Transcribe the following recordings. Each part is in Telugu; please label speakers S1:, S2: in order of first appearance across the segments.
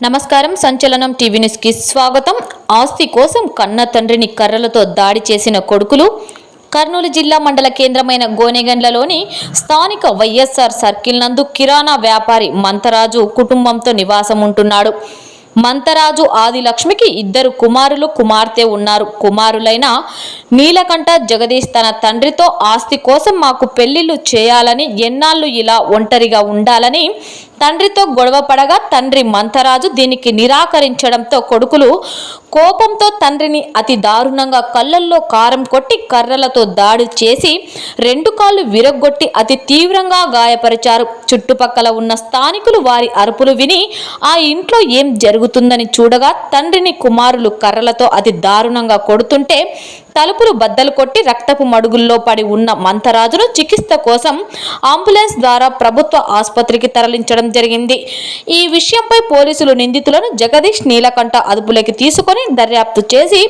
S1: నమస్కారం. సంచలనం టీవీ న్యూస్కి స్వాగతం. ఆస్తి కోసం కన్న తండ్రిని కర్రలతో దాడి చేసిన కొడుకులు కర్నూలు జిల్లా మండల కేంద్రమైన గోనెగండ్లలోని స్థానిక వైఎస్ఆర్ సర్కిల్ నందు కిరాణా వ్యాపారి మంతరాజు కుటుంబంతో నివాసం ఉంటున్నాడు. మంతరాజు ఆదిలక్ష్మికి ఇద్దరు కుమారులు కుమార్తె ఉన్నారు. కుమారులైన నీలకంఠ జగదీష్ తన తండ్రితో ఆస్తి కోసం మాకు పెళ్ళిళ్ళు చేయాలని ఎన్నాళ్ళు ఇలా ఒంటరిగా ఉండాలని తండ్రితో గొడవ పడగా తండ్రి మంతరాజు దీనికి నిరాకరించడంతో కొడుకులు కోపంతో తండ్రిని అతి దారుణంగా కళ్ళల్లో కారం కొట్టి కర్రలతో దాడి చేసి రెండు కాళ్ళు విరగ్గొట్టి అతి తీవ్రంగా గాయపరిచారు. చుట్టుపక్కల ఉన్న స్థానికులు వారి అరుపులు విని ఆ ఇంట్లో ఏం జరుగుతుందని చూడగా తండ్రిని కుమారులు కర్రలతో అతి దారుణంగా కొడుతుంటే తలుపులు బద్దలు కొట్టి రక్తపు మడుగుల్లో పడి ఉన్న మంతరాజును చికిత్స కోసం అంబులెన్స్ ద్వారా ప్రభుత్వ ఆసుపత్రికి తరలించడం జరిగింది. ఈ విషయంపై పోలీసులు నిందితులను జగదీష్ నీలకంఠ అదుపులోకి తీసుకొని దర్యాప్తు చేసి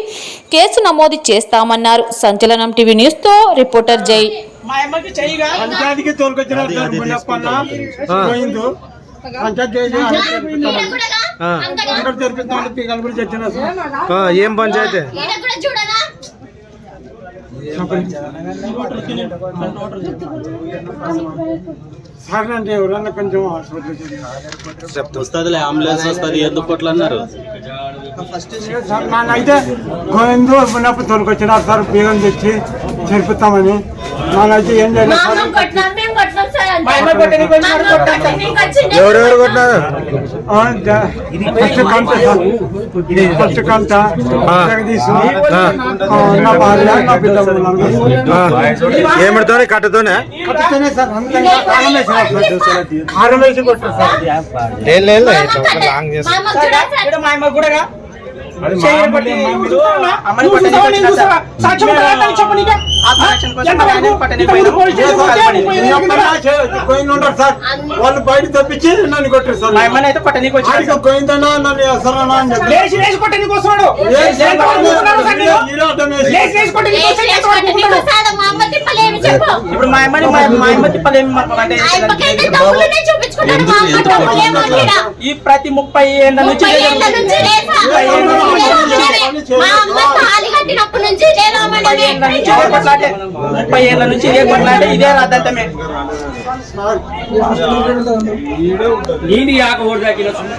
S1: కేసు నమోదు చేస్తామన్నారు. సంచలనం టీవీ న్యూస్తో రిపోర్టర్ జై.
S2: ఏం పంచాయతీ?
S3: సార్ అంటే ఎవరన్నా కొంచెం హాస్పిటల్
S4: వస్తుంది అంబులెన్స్ వస్తుంది ఎందుకు కొట్లు అన్నారు
S3: సార్ నాకైతే గోవిందు ఉన్నప్పుడు తోలుకొచ్చినారు సార్ పీకలు తెచ్చి జరిపిస్తామని నాకైతే ఏం చేయలేదు
S2: ఎవరెవరు కొట్టినారు?
S3: ఫస్ట్ కంట సార్ ఫస్ట్ కంట జగదీశ్ నా భార్య నా
S2: కట్టతోనే?
S3: కట్టుతూనే సార్ అంతంగా కారం వేసినారు సార్ కారం వేసి కొట్టారు సార్.
S2: ఏం లేదు లాంగ్ చేస్తా
S5: ఇక్కడ మా అమ్మ కూడా చెయ్యి పట్టి స్టేషన్
S3: వాళ్ళు బయట తప్పించి నన్ను కొట్టారు సార్.
S5: అయితే
S3: నన్ను అని చెప్పి.
S5: లేచి వస్తున్నాడు.
S6: చెప్పు.
S5: ఇప్పుడు మా అమ్మని మా అమ్మ తిప్పలేమి
S6: డబ్బులునే మా అమ్మ
S5: ఈ ప్రతి ముప్పై ఏళ్ళ నుంచి
S6: ముప్పై ఏళ్ళ నుంచి లేదా మా అమ్మ తాళి కట్టినప్పటి నుంచి లేదా
S5: ముప్పై ఏళ్ళ నుంచి ఇదే కొట్లాటే ముప్పై ఏళ్ళ నుంచి ఇదే కొట్లాటే ఇదే రాద్దంతమే
S2: ನೀಡಿ ಯಾಕೆ
S6: ಓಡ್ದಾಕಿಲ್ಲ ಸುಮ್ಮನೆ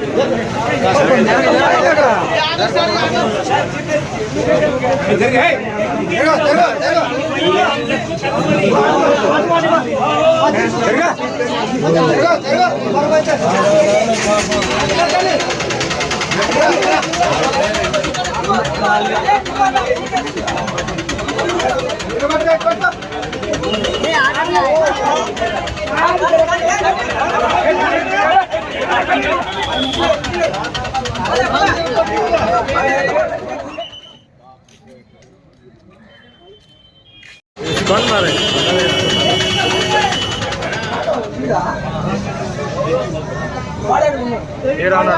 S6: कौन मारे ये राणा